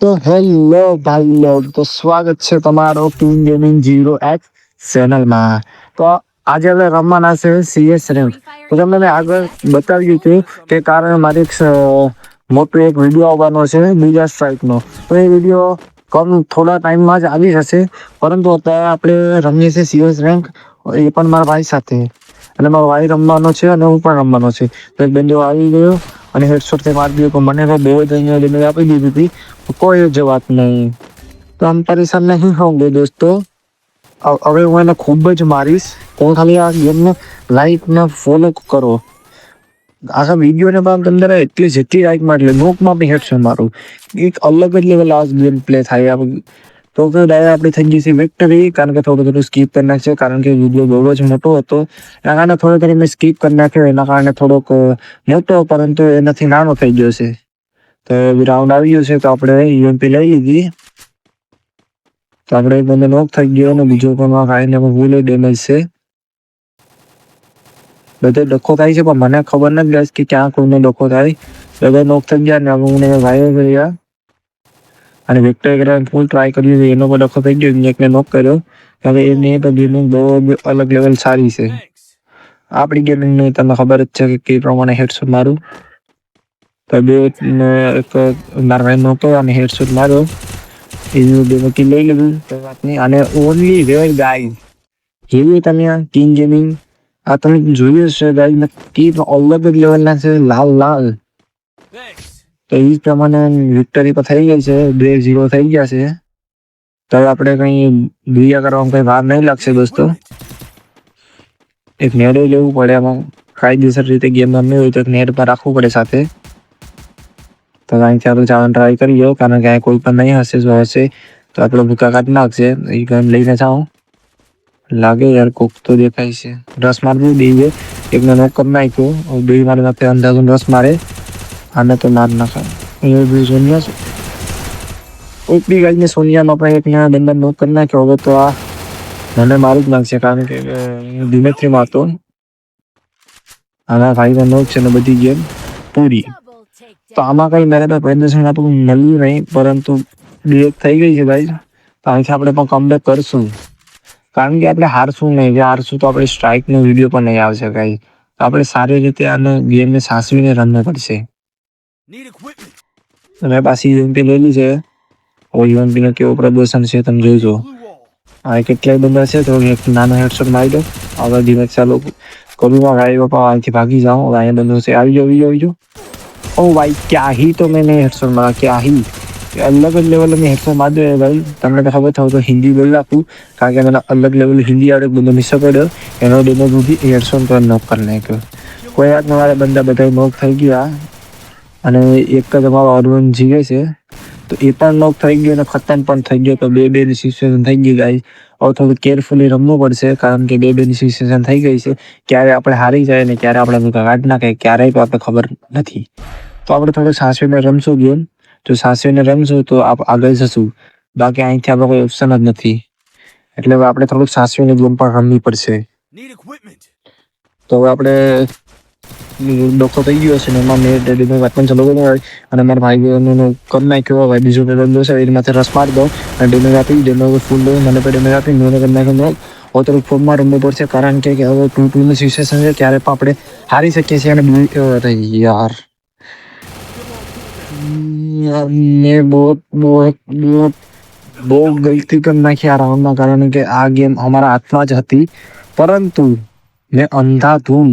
તો હેલો ભાઈ લોગ, તો સ્વાગત છે તમારો કિંગ ગેમિંગ જીરો એક્સ ચેનલમાં. તો આજે આપણે રમવાના છે સીએસ રેન્ક તો તમને મેં આગળ બતાવ્યું હતું કે કારણ મારે એક મોટો એક વીડિયો આવવાનો છે બીજા સ્ટ્રાઇકનો તો એ વીડિયો કમ થોડા ટાઈમમાં જ આવી જશે. પરંતુ અત્યારે આપણે રમીએ છીએ સીએસ રેન્ક એ પણ મારા ભાઈ સાથે. અને મારો ભાઈ રમવાનો છે અને હું પણ રમવાનો છે. તો એક બંને આવી ગયો. અને હેડશોટથી મારી દીધો મને તો બહુ જ અહીંયા લઈને આપી દીધી હતી. કોઈ વાત નહીં. તો આમ પરેશાન નહીં હોંગે દોસ્તો. હવે હું એને ખૂબ જ મારીશ. હું ખાલી આ ગેમને લાઈકને ફોલો કરો. આખા વિડીયોને પણ અંદર એટલી જેટલી લાઈક મારી નોકમાં બી હેડશોટ મારું. એક અલગ જ લેવલ આ ગેમ પ્લે થાય. તો ડાયરેક્ટ આપણી થઈ ગઈ છે વિક્ટરી કારણ કે થોડું થોડું સ્કીપ કરી નાખશે કારણ કે વીડિયો બહુ જ મોટો હતો. એના કારણે થોડો મેં સ્કીપ કરી નાખ્યો. એના કારણે થોડોક મોટો, પરંતુ એનાથી નાનો થઈ ગયો છે. તો રાઉન્ડ આવી ગયો છે. તો આપણે યુએમપી લઈ લીધી. તો આપણે એક બંને નોક થઈ ગયો અને બીજો પણ કાંઈ ને ભૂલે ડેમેજ છે. બધે ડખો થાય છે, પણ મને ખબર નથી કે ક્યાં કોઈને ડખો થાય. બધા નોક થઈ ગયા ને અમુક ભાઈઓ કર્યા અને વિક્ટર કરીને ફૂલ ટ્રાય કર્યું છે. એનો પણ ડખો થઈ ગયો. ઇન્જેક્ટને નોક કર્યો. હવે એની તો ગેમિંગ બહુ અલગ લેવલ સારી છે. આપણી ગેમિંગની તમને ખબર જ છે કે કઈ પ્રમાણે હેડશોટ મારું. તો બે એક ભાઈ નહોતો અને હેડશોટ માર્યો. એનું બે મૂકી લઈ લીધું. વાત નહીં અને ઓનલી રેર ગાઈઝ જેવી તમે આ કિંગ ગેમિંગ આ તમે જોયું હશે ગાઈઝ અલગ જ લેવલના છે. લાલ લાલ. તો એ જ પ્રમાણે વિક્ટરી તો થઈ ગઈ છે, બે ઝીરો થઈ ગયા છે. તો આપણે કંઈ બીજા કરવામાં કંઈ વાર નહીં લાગશે દોસ્તો. એક નેડે લેવું પડે આમાં. કાયદેસર રીતે ગેમ રમવી હોય તો નેટ પર રાખવું પડે સાથે. તો અહીં આપણે જવાનું ટ્રાય કરીએ કારણ કે અહીં કોઈ પણ નહીં હશે, જો હશે, તો આપણો ભૂકા કાઢી નાખશે. એ ગેમ લઈને જાઉં લાગે યાર, કોક તો દેખાય છે. રસ મારવું દઈએ એકને નોક કરી નાખ્યો. બે મારે અંદાજો રસ મારે. આને તો ના જ નાખાય. એ બી સોનિયા છે. કોઈક બી ગાઈને સોનિયાનો પણ એક ના બંને નોક કરી નાખ્યો. હવે તો આ મને મારું જ નાખશે કારણ કે દિમેત્રીમાં હતો આના ભાઈ નોક છે ને બધી ગેમ પૂરી. તો આમાં કઈ મેરે પ્રદર્શન આપણું મળ્યું નહીં, પરંતુ બ્રેક થઈ ગઈ છે ભાઈ. તો અહીંથી આપણે પણ કમબેક કરશું. કારણ કે આપણે હારશું નહીં. જે હારશું તો આપણે સ્ટ્રાઇકનો વીડિયો પણ નહીં આવશે કાંઈ તો આપણે સારી રીતે આને ગેમને સાચવીને રન પડશે Need equipment. તો મેં પાછી યુએમપી લેલી છે હવે યુએમપી નું કેવું પ્રદર્શન છે તમે જોઈજો Blue wall. આ કેટલાય બંદા છે તો એક નાનો હેડશોટ મારી દો હવે ધીમે ચાલો કરું ભાઈ બાપા અહીંથી ભાગી જાઓ હવે અહીંયા બંદો છે આવી જાઓ આવી જાઓ આવી જાઓ ओ भाई क्या ही तो मैंने हेडफोन मारा क्या ही अलग लेवल में हेडफोन मार दो भाई તમને તો ખબર થાવ તો હિન્દી બોલી નાખું કારણ કે મને અલગ લેવલ હિન્દી આવડે બધો મિસ પડ્યો એનો ડેમો સુધી હેડફોન પર નોક કરી નાખ્યો કોઈ વાત મારા બંદા બધા નોક થઈ ગયા અને એક જ અમારો અરવિંદ જીવે છે. તો એ પણ નોક થઈ ગયો અને ખતમ પણ થઈ ગયો. તો બે બેની સિચ્યુએશન થઈ ગઈ ગાઈ હવે થોડું કેરફુલી રમવું પડશે કારણ કે બે બેની સિચ્યુએશન થઈ ગઈ છે. ક્યારે આપણે હારી જાય ને ક્યારે આપણે ગાઢ કાઢ નાખે ક્યારેય તો આપણે ખબર નથી. તો આપણે થોડું સાસવીને રમશું ગેમ જો સાસવીને રમશું તો આપ આગળ જશું. બાકી અહીંથી આપણે કોઈ ઓપ્શન જ નથી. એટલે હવે આપણે થોડુંક સાસવીને ગેમ પણ રમવી પડશે. તો હવે આપણે ડોખો થઈ ગયો છે એમાં મેં ડેડીનું વાત પણ ચાલુ કર્યું હોય અને મારા ભાઈ ભાઈઓનું કમ નાખ્યો હોય બીજો ડેડો છે એની માથે રસ મારી દો અને ડેમેજ આપી ડેમેજ ફૂલ દઉં, મને પણ ડેમેજ આપી, મને કમ નાખ્યો અત્યારે ફોર્મમાં રમવું પડશે કારણ કે હવે ટુ ટુનું સિચ્યુએશન છે ત્યારે પણ આપણે હારી શકીએ છીએ અને બીજું યાર. મેં બહુ બહુ બહુ બહુ ગલતી કરી નાખી આ રાઉન્ડમાં કારણ કે આ ગેમ અમારા હાથમાં જ હતી. પરંતુ મેં અંધાધૂમ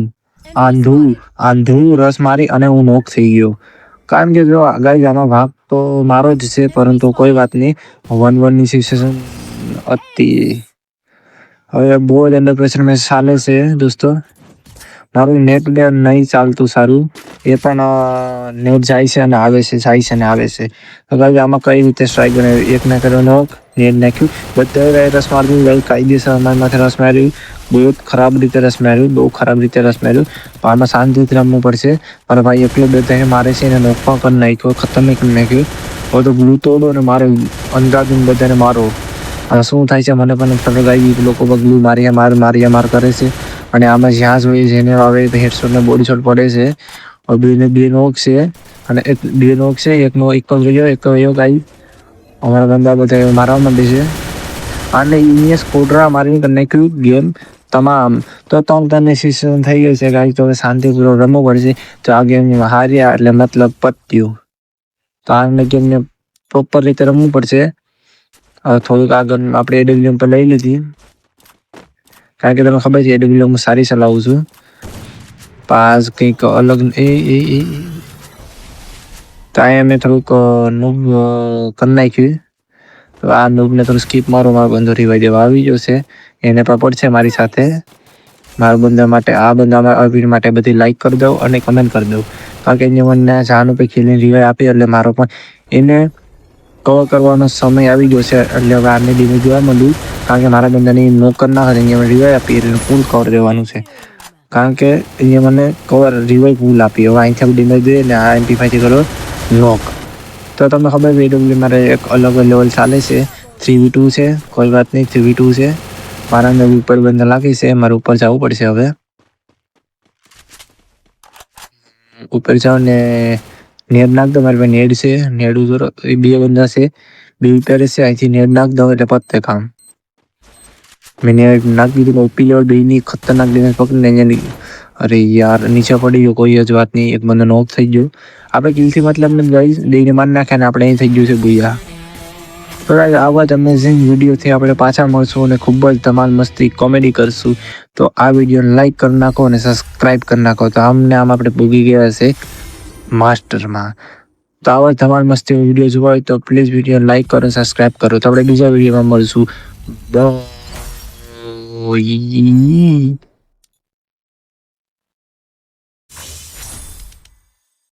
આંધું આંધું રસ મારી અને હું નોક થઈ ગયો. કારણ કે જો આગાહી આનો ભાગ તો મારો જ છે, પરંતુ કોઈ વાત નહીં. વન વનની સિચ્યુએશન હતી હવે બહુ જ અંડર પ્રેશર મેચ ચાલે છે, દોસ્તો. મારું નેટ નહીં ચાલતું સારું. એ પણ નેટ જાય છે અને આવે છે, જાય છે અને આવે છે. અગાઉ આમાં કઈ રીતે સ્ટ્રાઇક બને? એક ના કર્યો નોક, નેટ નાખ્યું. બધા રસ માર્યું ભાઈ કાયદેસર અમારી માથે રસ માર્યું. બહુ ખરાબ રીતે રસ માર્યું, બહુ ખરાબ રીતે રસ માર્યું. તો આમાં શાંતિથી રમવું પડશે. પણ ભાઈ એકલો બે ત્રણ મારે છે એને નોક પણ કરી નાખ્યો, ખતમ કરી નાખ્યું. હવે તો બ્લુ તોડો અને મારે અંદાજું બધાને મારો. અને શું થાય છે મને પણ ફરક આવી. ગઈ લોકો બગલું મારી માર મારી માર કરે છે. અને આમાં જ્યાં જોઈએ જેને આવે તો હેડશોટ ને બોડી શોટ પડે છે. બેને બે નોક છે અને એક બે નોક છે એકનો એક જ એક એવો ગાઈ અમારા ધંધા બધા મારવા માંડે છે અને અહીંયા સ્કોડરા મારીને તમને નાખ્યું ગેમ તમામ તો ત્રણ તમને સિઝન થઈ ગયું છે ગાઈ તો શાંતિપૂર્વક રમવું પડશે તો આ ગેમ હાર્યા એટલે મતલબ પત્યું તો આ ગેમને પ્રોપર રીતે રમવું પડશે થોડુંક આગળ આપણે એડબ્લ્યુ પર લઈ લીધી કારણ કે તમને ખબર છે એડબ્લ્યુ હું સારી ચલાવું છું પાસ કંઈક અલગ એ એ એ ત્યાં અહીંયા થોડુંક નૂબ કરી નાખ્યું. તો આ નૂબને થોડું સ્કીપ મારો મારો બંધો રિવાઈ દેવા આવી છે. એને પણ પડશે મારી સાથે. મારા બંધા માટે, આ બંધા અભિન માટે બધી લાઈક કરી દઉં અને કમેન્ટ કરી દઉં કારણ કે એને મને જાન ઉપર ખીલીને રિવાઈ આપી, એટલે મારો પણ એને કવર કરવાનો સમય આવી ગયો છે. એટલે હવે આને ધીમે જોવા મળ્યું કારણ કે મારા બંધાની નોકર ના હોય, એને રિવાઈ આપી, એટલે ફૂલ કવર દેવાનું છે. કારણ કે અહીંયા મને કવર રિવાઈ ફૂલ આપી. હવે અહીંથી આપણે ડિમેજ જોઈએ ને આ એમપી ફાઈથી કરો નોક તો તમને ખબર છે ડબ્લ્યુ મારે એક અલગ લેવલ ચાલે છે. થ્રી વી ટુ છે, કોઈ વાત નહીં થ્રી વી ટુ છે. મારા અંદર ઉપર બંધ લાગી છે, મારે ઉપર જવું પડશે હવે. ઉપર જાઓ ને નેડ નાખ દો, મારી પાસે નેડ છે. નેડ ઉધર બે બંદા છે બે ઉપર છે અહીંથી નેડ નાખ દો, એટલે પતે કામ. મેં નેટ નાખી દીધું ઓપી લેવલ બેની ખતરનાક ડેમેજ પકડીને અહીંયા અરે યાર નીચે પડી ગયો કોઈ જ વાત નહીં એક બંદો નોક થઈ ગયો. આપણે કિલથી મતલબ ને ગઈ દઈને મારી નાખ્યા ને આપણે અહીં થઈ ગયું છે ભૂયા. તો guys, આવા જ અમેઝિંગ વિડીયોથી આપણે પાછા મળશું અને ખૂબ જ ધમાલ મસ્તી કોમેડી કરશું. તો આ વિડીયોને લાઈક કરી નાખો અને સબસ્ક્રાઈબ કરી નાખો. તો આમને આમ આપણે ભૂગી ગયા છે માસ્ટરમાં તો આવા ધમાલ મસ્તી વીડિયો જોવા હોય તો પ્લીઝ વીડિયો લાઈક કરો સબસ્ક્રાઈબ કરો. તો આપણે બીજા વિડીયોમાં મળશું. બાય Ой.